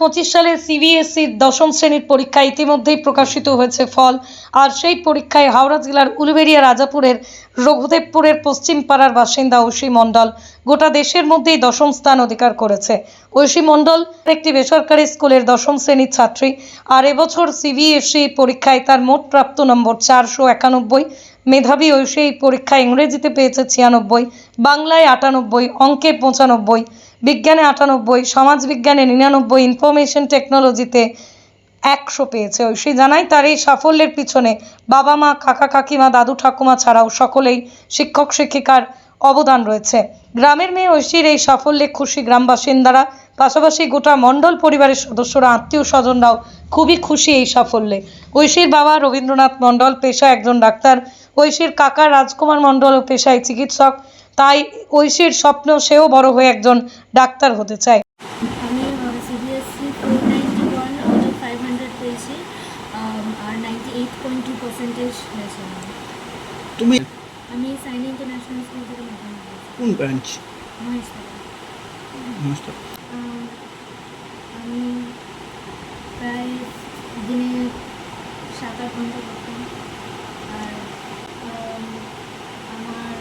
পঁচিশ সালে সিবিএসইর দশম শ্রেণির পরীক্ষা ইতিমধ্যেই প্রকাশিত হয়েছে ফল। আর সেই পরীক্ষায় হাওড়া জেলার উলুবেড়িয়া, রাজাপুরের রঘুদেবপুরের পশ্চিম পাড়ার বাসিন্দা ঐশী মণ্ডল গোটা দেশের মধ্যেই দশম স্থান অধিকার করেছে। ঐশী মণ্ডল একটি বেসরকারি স্কুলের দশম শ্রেণির ছাত্রী। আর এবছর সিবিএসই পরীক্ষায় তার মোট প্রাপ্ত নম্বর চারশো একানব্বই। মেধাবী ঐশী পরীক্ষায় ইংরেজিতে পেয়েছে ছিয়ানব্বই, বাংলায় আটানব্বই, অঙ্কে পঁচানব্বই। বিজ্ঞানে আটানব্বই, সমাজবিজ্ঞানে নিরানব্বই ইনফরমেশন টেকনোলজিতে একশো পেয়েছে ঐশী জানাই। তার এই সাফল্যের পিছনে বাবা মা, কাকা কাকিমা, দাদু ঠাকুমা ছাড়াও সকলেই শিক্ষক, শিক্ষিকার অবদান রয়েছে। গ্রামের মেয়ে ঐশীর এই সাফল্যে খুশি গ্রাম বাসিন্দারা পাশাপাশি গোটা মণ্ডল পরিবারের সদস্যরা, আত্মীয় স্বজনরাও খুবই খুশি এই সাফল্যে। ঐশীর বাবা রবীন্দ্রনাথ মণ্ডল, পেশায় একজন ডাক্তার। ঐশীর কাকা রাজকুমার মণ্ডল ও পেশায় চিকিৎসক। তাই ঐশীর স্বপ্ন সেও বড় হয়ে একজন ডাক্তার হতে চায়। আমি CBSE four ninety one out of five hundred পেয়েছি। আর ninety eight point two percentage হয়েছে তুমি? আমি সাইন ইন্টারন্যাশনাল স্কুল থেকে কোন ব্রাঞ্চ মহেশতলা আমি প্রায় দিনে সাত আট ঘণ্টা করতাম আর আম, আমার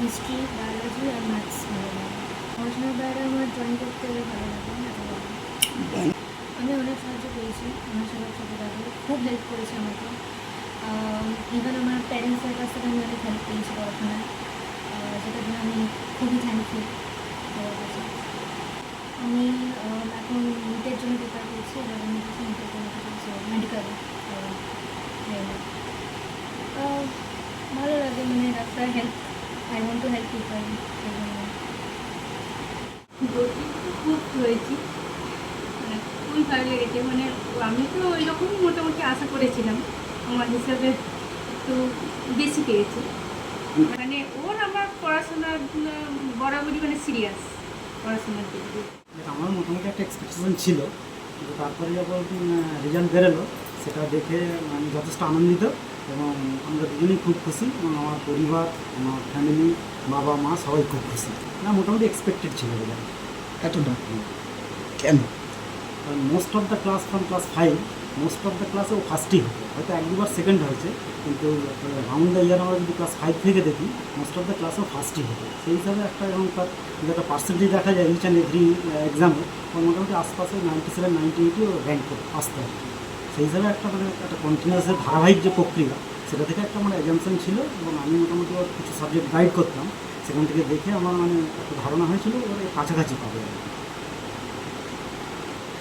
হিস্ট্রি বায়োলজি আর ম্যাথস ভালো লাগে পড়াশোনার বাইরে আমার ড্রয়িং করতে ভালো লাগে আমি অনেক সাহায্য পেয়েছি আমার সবার সাথে দাদু খুব হেল্প করেছে আমাকে। ইভেন আমার প্যারেন্টসের কাছ থেকে আমি অনেক হেল্প পেয়েছি পড়াশোনায় যেটার জন্য আমি খুবই থ্যাঙ্কফুল আমি এখন নিটের জন্য প্রিপেয়ার করছি। এবার আমি কিছু নিটের জন্য কিছু মেডিকেল ভালো লাগে মানে doctor help I want to help people খুব হয়েছি মানে খুবই ভালো লেগেছে। মানে আমি তো ওই রকমই মোটামুটি আশা করেছিলাম। আমার হিসাবে একটু বেশি পেয়েছি। মানে ওর আমার পড়াশোনার, বরাবরই মানে সিরিয়াস পড়াশোনার দিক আমার মোটামুটি একটা এক্সপেকটেশন ছিল। কিন্তু তারপরে যখন রেজাল্ট বেরোলো, সেটা দেখে আমি যথেষ্ট আনন্দিত। এবং আমরা দুজনেই খুব খুশি এবং আমার পরিবার আমার ফ্যামিলি বাবা মা সবাই খুব খুশি। না মোটামুটি এক্সপেক্টেড ছিল রেজাল্ট এতটা? কেন? কারণ most of the class from class five most of the ক্লাসে ও ফার্স্টই হতো। হয়তো এক দুবার সেকেন্ড হয়েছে কিন্তু রাউন্ড দ্য ইয়ার আমরা যদি ক্লাস ফাইভ থেকে দেখি মোস্ট অফ দ্য ক্লাসেও ফার্স্টই হতো। সেই হিসাবে একটা এবং তার যদি একটা পার্সেন্টেজ দেখা যায় ইচ অ্যান্ড এভরি এক্সামে ওর মোটামুটি আশপাশে নাইনটি সেভেন নাইনটি এইটও র্যাঙ্ক করে আসতে হবে সেই হিসাবে একটা মানে একটা কন্টিনিউয়াসের ধারাবাহিক যে প্রক্রিয়া, সেটা থেকে একটা মানে এক্সামশন ছিল এবং আমি মোটামুটি ওর কিছু সাবজেক্ট গাইড করতাম। সেখান থেকে দেখে আমার মানে একটা ধারণা হয়েছিল ওর কাছাকাছি পাবে।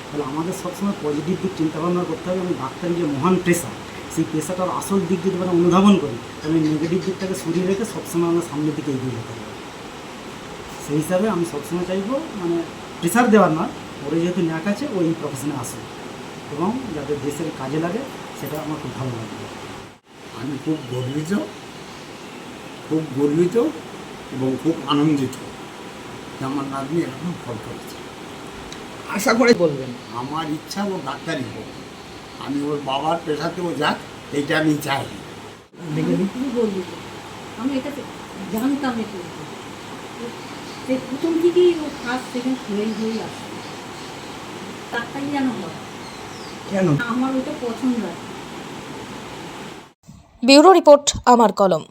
তাহলে আমাদের সবসময় পজিটিভ দিক চিন্তাভাবনা করতে হবে এবং ডাক্তারি যে মহান পেশা, সেই পেশাটার আসল দিক যদি মানে অনুধাবন করি, তাহলে নেগেটিভ দিকটাকে সরিয়ে রেখে সবসময় আমরা সামনের দিকে এগিয়ে যেতে হবে। সেই হিসাবে আমি সবসময় চাইব মানে প্রেশার দেওয়ার নয়, ওরে যেহেতু ন্যাক আছে ওই প্রফেশনে আসে এবং যাতে দেশের কাজে লাগে সেটা আমার খুব ভালো লাগবে আমি খুব গর্বিত খুব গর্বিত এবং খুব আনন্দিত যে আমার নাতনি এরকম ফল করেছে আশা করে বলবেন। আমার ইচ্ছা ও ডাক্তারি হোক আমি ওর বাবার পেশাতেও যাক এইটা আমি চাই। তুমি বলবি তো। আমি এটা জানতাম এটা প্রথম থেকেই ও ফার্স্ট সেকেন্ড হয়েই হয়েই আসে। তারটাই যেন হয়। কেন? আমার ওটা পছন্দ আছে ব্যুরো রিপোর্ট আমার কলম।